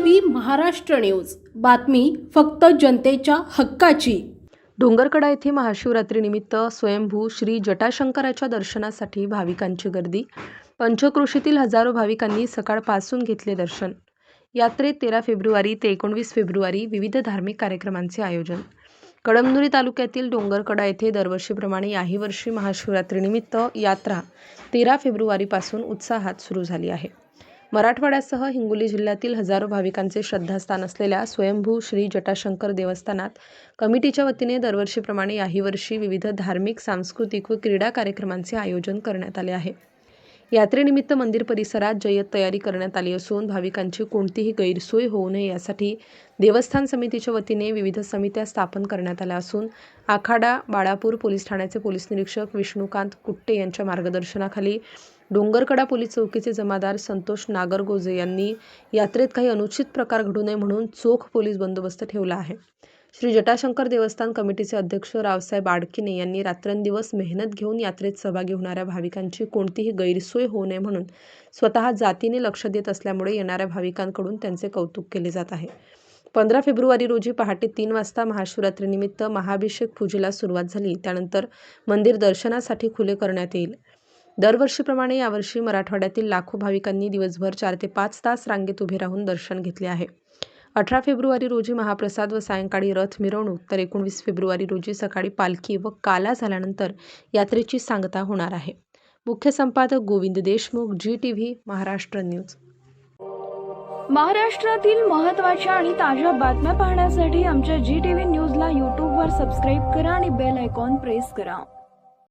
V Maharashtra news. बातमी फक्त जनतेच्या हक्काची. डोंगरकडा येथे महाशिवरात्रीनिमित्त स्वयंभू श्री जटाशंकराच्या दर्शनासाठी भाविकांची गर्दी. पंचक्रोशीतील हजारो भाविकांनी सकाळपासून घेतले दर्शन. यात्रेत तेरा फेब्रुवारी ते एकोणवीस फेब्रुवारी विविध धार्मिक कार्यक्रमांचे आयोजन. कळमनुरी तालुक्यातील डोंगरकडा येथे दरवर्षीप्रमाणे याही वर्षी महाशिवरात्रीनिमित्त यात्रा तेरा फेब्रुवारीपासून उत्साहात सुरू झाली आहे. मराठवाड्यासह हिंगोली जिल्ह्यातील हजारो भाविकांचे श्रद्धास्थान असलेल्या स्वयंभू श्री जटाशंकर देवस्थानात कमिटीच्या वतीने दरवर्षीप्रमाणे याही वर्षी विविध धार्मिक सांस्कृतिक व क्रीडा कार्यक्रमांचे आयोजन करण्यात आले आहे. यात्रेनिमित्त मंदिर परिसरात जय्यत तयारी करण्यात आली असून भाविकांची कोणतीही गैरसोय होऊ नये यासाठी देवस्थान समितीच्या वतीने विविध समित्या स्थापन करण्यात आल्या असून आखाडा बाळापूर पोलीस ठाण्याचे पोलीस निरीक्षक विष्णुकांत कुट्टे यांच्या मार्गदर्शनाखाली डोंगरकडा पोलीस चौकीचे जमादार संतोष नागरगोजे यांनी यात्रेत काही अनुचित प्रकार घडू नये म्हणून चोख पोलीस बंदोबस्त ठेवला आहे. श्री जटाशंकर देवस्थान कमिटीचे अध्यक्ष रावसाहेब आडकिने यांनी रात्रंदिवस मेहनत घेऊन यात्रेत सहभागी होणाऱ्या भाविकांची कोणतीही गैरसोय होऊ नये म्हणून स्वतः जातीने लक्ष देत असल्यामुळे येणाऱ्या भाविकांकडून त्यांचे कौतुक केले जात आहे. पंधरा फेब्रुवारी रोजी पहाटे तीन वाजता महाशिवरात्रीनिमित्त महाभिषेक पूजेला सुरुवात झाली. त्यानंतर मंदिर दर्शनासाठी खुले करण्यात येईल. दरवर्षीप्रमाणे यावर्षी मराठवाड्यातील लाखो भाविकांनी दिवसभर चार ते पाच तास रांगेत उभे राहून दर्शन घेतले आहे. अठरा फेब्रुवारी रोजी महाप्रसाद व सायंकाळी रथ मिरवणूक तर एकोणवीस फेब्रुवारी रोजी सकाळी पालखी व काला झाल्यानंतर यात्रेची सांगता होणार आहे. मुख्य संपादक Govind Deshmukh ji T V Maharashtra news. महाराष्ट्रातील महत्त्वाच्या आणि ताज्या बातम्या पाहण्यासाठी आमच्या जी टी व्ही न्यूजला यूट्यूबवर सबस्क्राईब करा आणि बेल आयकॉन प्रेस करा.